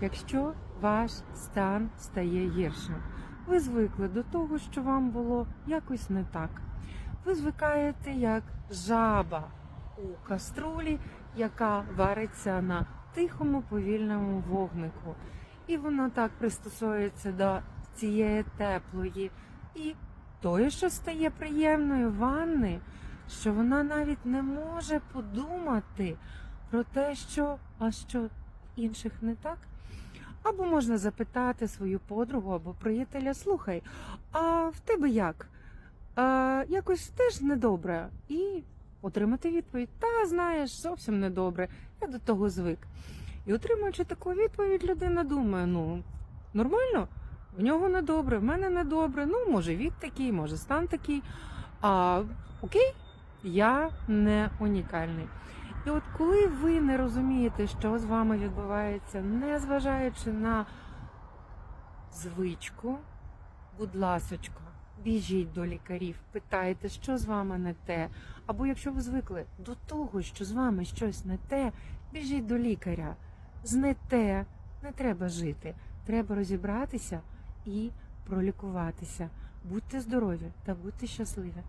якщо ваш стан стає гіршим. Ви звикли до того, що вам було якось не так. Ви звикаєте як жаба у каструлі, яка вариться на тихому повільному вогнику. І вона так пристосується до цієї теплої і тої, що стає приємною ванни, що вона навіть не може подумати про те, що а що інших не так. Або можна запитати свою подругу або приятеля: слухай, а в тебе як? А, якось теж недобре. І отримати відповідь: Та, знаєш, зовсім недобре. Я до того звик. І отримуючи таку відповідь, людина думає: ну, нормально, в нього недобре, в мене недобре. Ну, може, вік такий, може, стан такий. А окей, я не унікальний. І от коли ви не розумієте, що з вами відбувається, не зважаючи на звичку, будь ласочка, біжіть до лікарів, питайте, що з вами не те. Або якщо ви звикли до того, що з вами щось не те, біжіть до лікаря. З не те не треба жити. Треба розібратися і пролікуватися. Будьте здорові та будьте щасливі.